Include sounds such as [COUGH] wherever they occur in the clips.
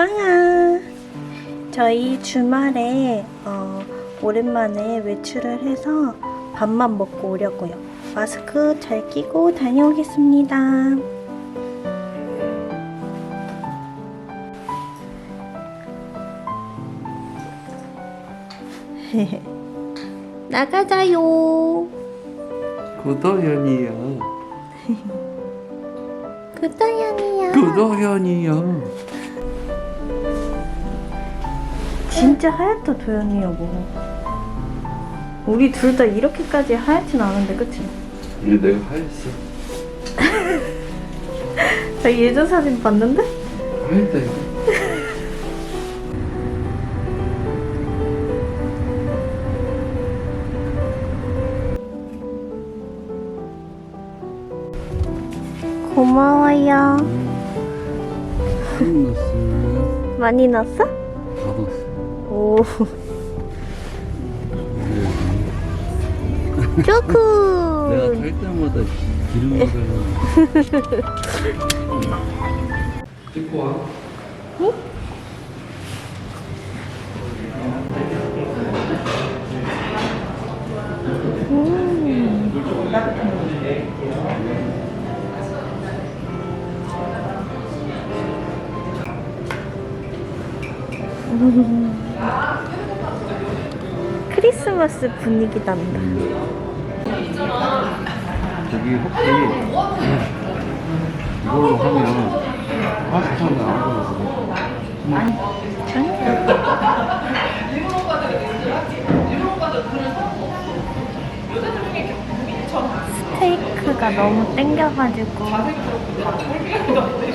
빵아. 저희 주말에 어, 오랜만에 외출을 해서 밥만 먹고 오려고요. 마스크 잘 끼고 다녀오겠습니다. [LAUGHS] 나가자요. [LAUGHS] 구도현이요. 그다연이야. 구도현이요. 진짜 하얗다 도연이 여보. 우리 둘 다 이렇게까지 하얗진 않은데 그치? 근데 내가 하였어. 나 예전 사진 봤는데? 하였다 이거. 고마워요. 한 넣었으면 많이 넣었어. 오. 내가 조크. 탈 때마다 기름을 찍고 와. 크리스마스 분위기 난다. 저기 혹시 이걸로 하면 파스타는 아무거나 먹어. 스테이크가 너무 땡겨가지고 얘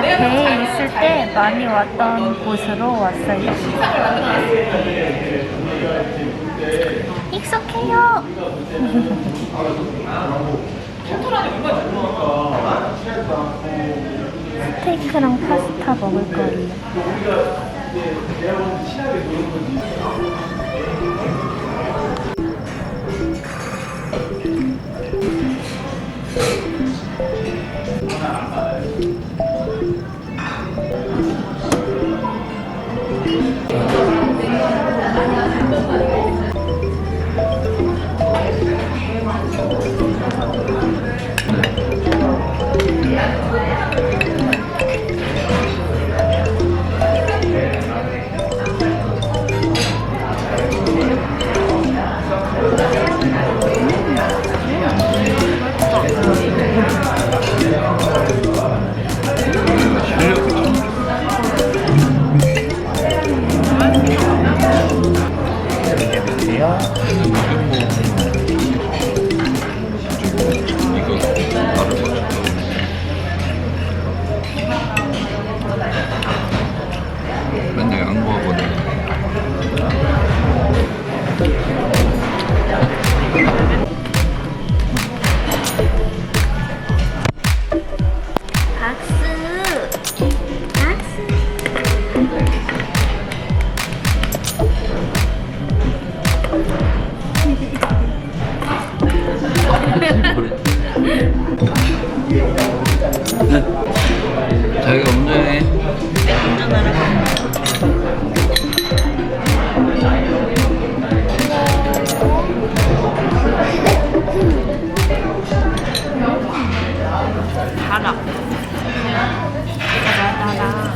배에 있을 때 많이 왔던 곳으로 왔어요. 익숙해요. 스테이크랑 파스타 먹을 거예요. 자기가 운전해. 달아. 달아.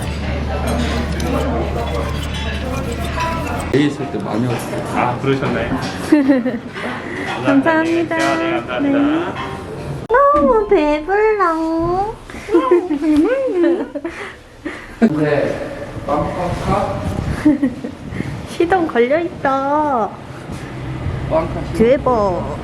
배 있을 때 많이 왔어. 아 그러셨나요? [LAUGHS] 감사합니다. 네, 감사합니다. 너무 배불러. 근데 빵카카? [LAUGHS] 시동 걸려 있어. 빵카 대박.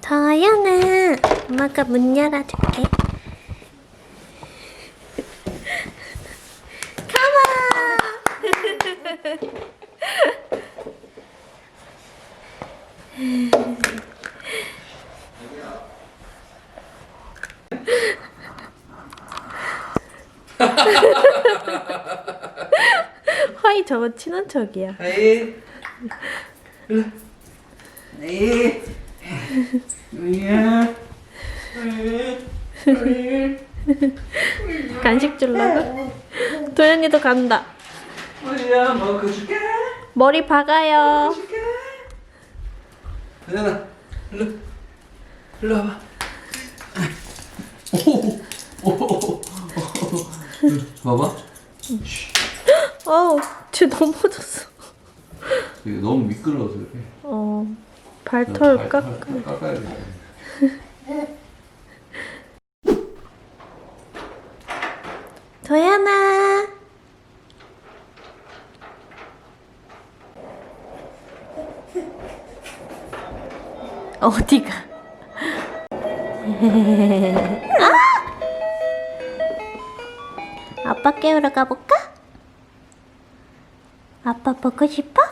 다연아, 엄마가 문 열어줄게. 화이 [LAUGHS] 저거 친한 척이야. 에이. 에이. 뭐야? 간식 주려고? 도현이도 간다. 뭐야? 먹어 줄게. 머리 박아요. 도현아, 일로, 일로 와봐. 오, 오, 오, 봐봐. 어우, 쟤 넘어졌어. 이게 너무 미끄러워서 그래. 어, 발털 깎아. 깎아야 돼. 도현아. 어디가? [LAUGHS] 아! 아빠 깨우러 가볼까? 아빠 보고 싶어?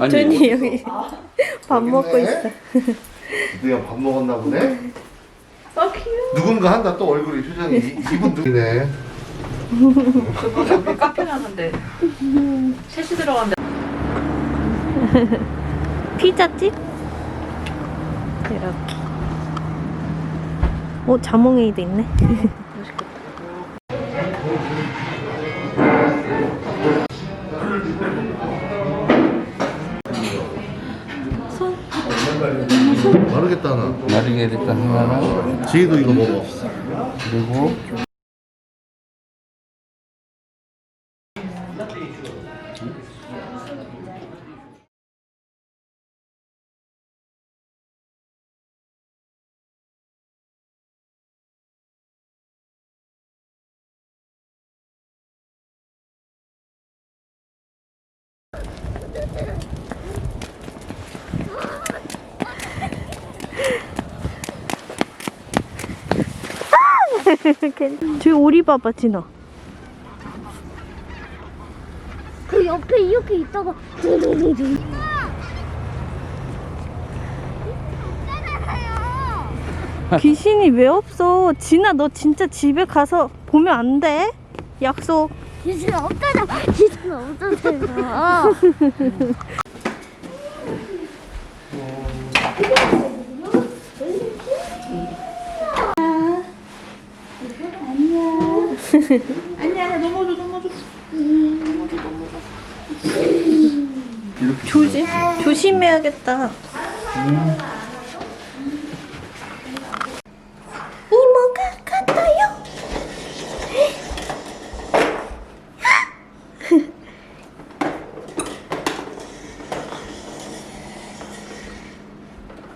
아니, 도현이 여기 [LAUGHS] 밥 먹고 있어. 누가 밥 먹었나 보네? 누군가 한다 또 얼굴이 표정이 이- 이분 누구네 카페 가는데 셋이 들어간대. [LAUGHS] 피자집? 이렇게. 오, 자몽에이도 있네. [LAUGHS] 모르겠다 나. 마르게리타 하나랑 지혜도 이거 먹어. 그리고 저기 오리 봐봐, 진아. 그 옆에 이렇게 있다가 두두두두. [LAUGHS] 귀신이 왜 없어? 진아, 너 진짜 집에 가서 보면 안 돼? 약속. 귀신 없잖아. 귀신 없잖아. [LAUGHS] 조심, 조심해야겠다.